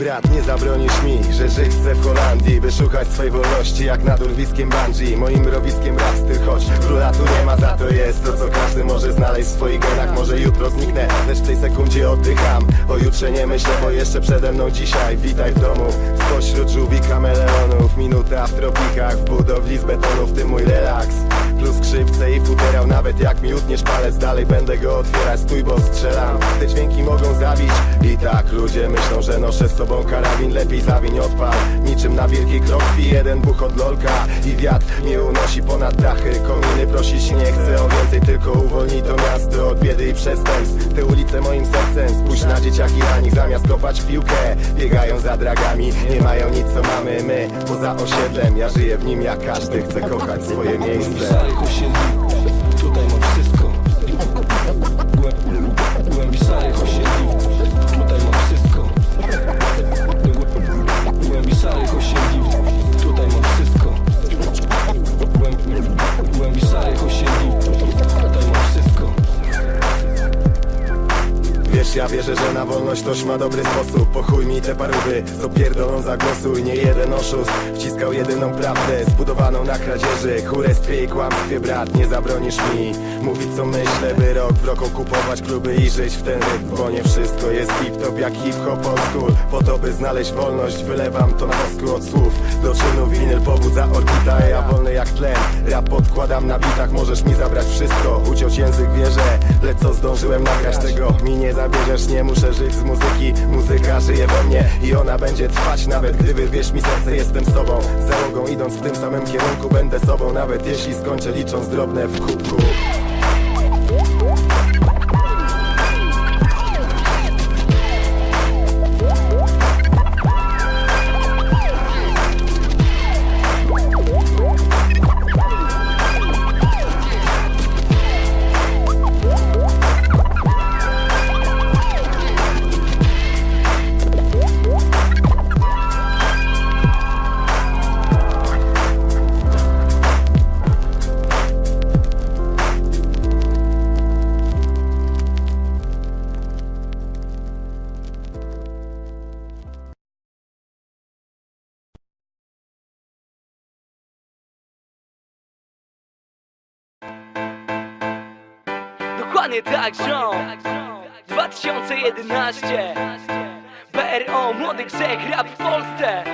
Brat, nie zabronisz mi, że żyć chcę w Holandii By szukać swej wolności jak nad urwiskiem bungee. Moim rowiskiem rap styl, choć króla tu nie ma Za to jest to, co każdy może znaleźć w swoich genach. Może jutro zniknę, lecz w tej sekundzie oddycham O jutrze nie myślę, bo jeszcze przede mną dzisiaj. Witaj w domu, spośród żółwi kameleonów Minuta w tropikach, w budowli z betonu W tym mój relaks. Plus skrzypce i futerał, nawet jak mi utniesz palec Dalej będę go otwierać, stój bo strzelam. Te dźwięki mogą zabić I tak ludzie myślą, że noszę z sobą karabin Lepiej zawiń odpal, niczym na wielkiej krokwi Jeden buch od lolka. I wiatr mnie unosi ponad dachy Kominy prosić nie chcę o więcej, tylko uwolnij to miasto Od biedy i przestępstw, te ulice moim sercem Spójrz na dzieciaki na nich, zamiast kopać w piłkę Biegają za dragami, nie mają nic co mamy my Poza osiedlem, ja żyję w nim jak każdy Chcę kochać swoje miejsce tutaj mam wszystko Głę- Głębi osiedli, Wiesz, ja wierzę, że na wolność ktoś ma dobry sposób. Pochuj mi te parówy, co pierdolą za głosu I nie jeden oszust wciskał jedyną prawdę Zbudowaną na kradzieży, chórestwie i kłamstwie Brat, nie zabronisz mi mówić co myślę By rok w roku kupować kluby i żyć w ten rytm Bo nie wszystko jest hip-top jak hip-hop old Po to by znaleźć wolność, wylewam to na wosku od słów. Do czynu winyl pobudza orbita, ja wolny jak tlen Rap podkładam na bitach, możesz mi zabrać wszystko. Uciąć język wierzę, lecz co zdążyłem nagrać tego? Mi nie zabierzesz, nie muszę żyć z muzyki. Muzyka żyje we mnie i ona będzie trwać Nawet gdy wyrwiesz mi serce, jestem sobą. Załogą idąc w tym samym kierunku będę sobą Nawet jeśli skończę licząc drobne w kubku Dokładnie tak, ziom. 2011 PRO, młody grzech, rap w Polsce.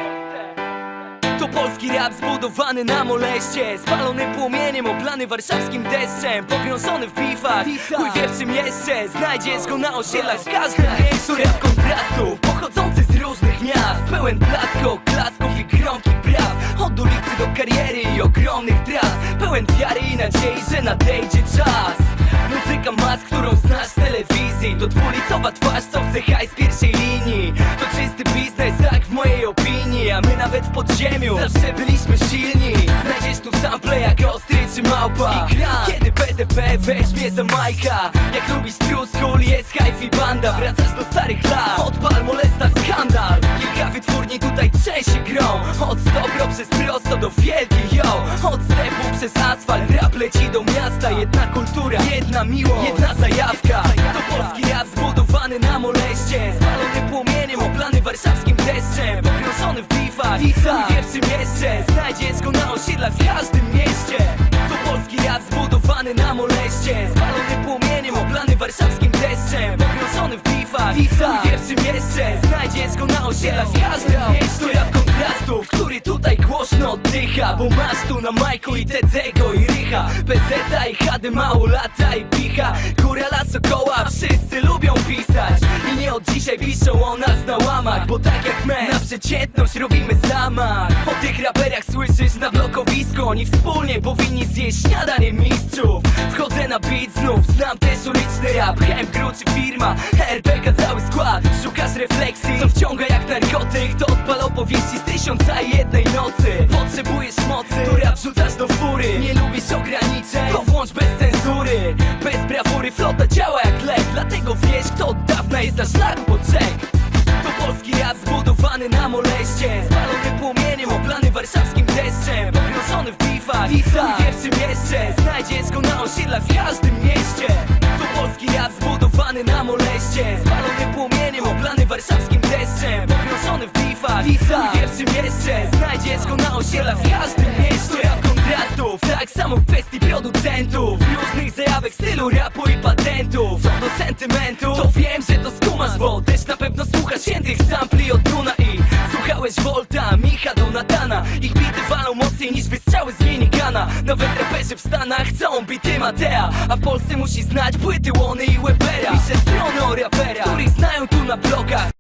To polski rap zbudowany na moleście. Spalony płomieniem, oblany warszawskim deszczem Pogrążony w bifach, chuj wie w czym jeszcze. Znajdziesz go na osiedlach w każdym miejscu. Rap kontrastów, pochodzący z różnych miast. Pełen blasków, klasków i gromkich praw. Od ulicy do kariery i ogromnych tras. Pełen wiary i nadziei, że nadejdzie czas Muzyka mas, którą znasz z telewizji To dwulicowa twarz, co chce hajs pierwszej linii. To czysty biznes, tak w mojej opinii A my nawet w podziemiu. Zawsze byliśmy silni. Znajdziesz tu sample jak ostry czy małpa. Kiedy PDP weźmie za majka. Jak lubisz true school, jest hype i banda. Wracasz do starych lat, przez asfalt, rap leci do miasta Jedna kultura, jedna miłość, jedna zajawka. To polski rap zbudowany na moleście. Spalony płomieniem, oblany warszawskim deszczem. Pogrążony w bifach, chuj wie w czym jeszcze. Znajdziesz go na osiedlach w każdym mieście. To polski rap zbudowany na moleście. Spalony płomieniem, oblany warszawskim deszczem. Pogrążony w bifach, chuj wie w czym jeszcze. Znajdziesz go na osiedlach w każdym mieście Bo masz tu na majku i Tedego i Rycha. PZ i HD mało lata i picha. Góra las okoła, wszyscy lubią pisać. I nie od dzisiaj piszą o nas na łamach Bo tak jak my, na przeciętność robimy zamach. O tych raperach słyszysz na blokowisku Oni wspólnie powinni zjeść śniadanie mistrzów. Wchodzę na beat znów, znam też uliczny rap. Hem, Gruczy firma, RPK cały skład. Szukasz refleksji, co wciąga jak narkotyk To opowieści z tysiąca jednej nocy. Potrzebujesz mocy, to rap rzucasz do fury. Nie lubisz ograniczeń, to włącz bez cenzury. Bez brawury flota działa jak lek. Dlatego wiesz kto od dawna jest na szlaku po trzech. To polski rap zbudowany na moleście. Spalony płomieniem, oblany warszawskim deszczem. Pogrążony w bifach, chuj wie w czym jeszcze. Znajdziesz go na osiedlach w każdym mieście. To polski rap zbudowany na moleście. Spalony płomieniem, oblany warszawskim deszczem Bifach, Mój pierwszym jeszcze Znajdziesz go na osiedlach w każdym mieście. Kontrastów, tak samo w kwestii producentów. Różnych zajawek stylu rapu i patentów. Co do sentymentu, to wiem, że to skumasz Bo też na pewno słuchasz świętych sampli od Duna I słuchałeś Volta, Micha, Donatana. Ich bity walą mocniej niż wystrzały z minigana Nawet raperzy w Stanach chcą bity Matea A w Polsce musi znać płyty Łony i Webera. Piszę strony o raperach, których znają tu na blogach